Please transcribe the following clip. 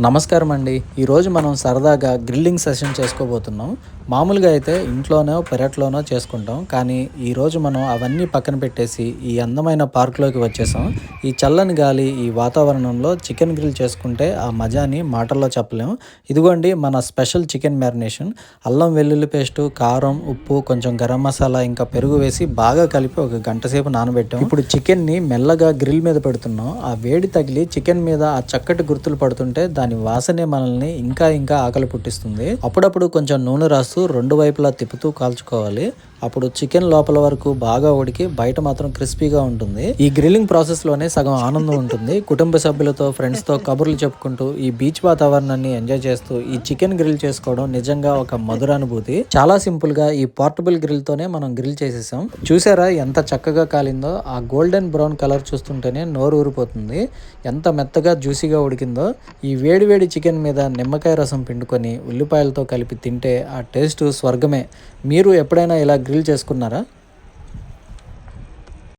నమస్కారం అండి. ఈరోజు మనం సరదాగా గ్రిల్లింగ్ సెషన్ చేసుకోబోతున్నాం. మామూలుగా అయితే ఇంట్లోనో పెరట్లోనో చేసుకుంటాం. కానీ ఈరోజు మనం అవన్నీ పక్కన పెట్టేసి ఈ అందమైన పార్కులోకి వచ్చేసాం. ఈ చల్లని గాలి ఈ వాతావరణంలో చికెన్ గ్రిల్ చేసుకుంటే ఆ మజాని మాటల్లో చెప్పలేం. ఇదిగోండి మన స్పెషల్ చికెన్ మ్యారినేషన్. అల్లం వెల్లుల్లి పేస్టు కారం ఉప్పు కొంచెం గరం మసాలా ఇంకా పెరుగు వేసి బాగా కలిపి ఒక గంట సేపు నానబెట్టాం. ఇప్పుడు చికెన్ని మెల్లగా గ్రిల్ మీద పెడుతున్నాం. ఆ వేడి తగిలి చికెన్ మీద ఆ చక్కటి గుర్తులు పడుతుంటే దాని వాసనే మనల్ని ఇంకా ఇంకా ఆకలి పుట్టిస్తుంది. అప్పుడప్పుడు కొంచెం నూనె రాస్తూ రెండు వైపులా తిప్పుతూ కాల్చుకోవాలి. అప్పుడు చికెన్ లోపల వరకు బాగా ఉడికి బయట మాత్రం క్రిస్పీగా ఉంటుంది. ఈ గ్రిల్లింగ్ ప్రాసెస్లోనే సగం ఆనందం ఉంటుంది. కుటుంబ సభ్యులతో ఫ్రెండ్స్తో కబుర్లు చెప్పుకుంటూ ఈ బీచ్ వాతావరణాన్ని ఎంజాయ్ చేస్తూ ఈ చికెన్ గ్రిల్ చేసుకోవడం నిజంగా ఒక మధురానుభూతి. చాలా సింపుల్గా ఈ పోర్టబుల్ గ్రిల్ తోనే మనం గ్రిల్ చేసేసాం. చూసారా ఎంత చక్కగా కాలిందో? ఆ గోల్డెన్ బ్రౌన్ కలర్ చూస్తుంటేనే నోరు ఊరిపోతుంది. ఎంత మెత్తగా జ్యూసీగా ఉడికిందో? ఈ వేడి వేడి చికెన్ మీద నిమ్మకాయ రసం పిండుకొని ఉల్లిపాయలతో కలిపి తింటే ఆ టేస్ట్ స్వర్గమే. మీరు ఎప్పుడైనా ఇలా గ్రిల్ చేసుకున్నారా?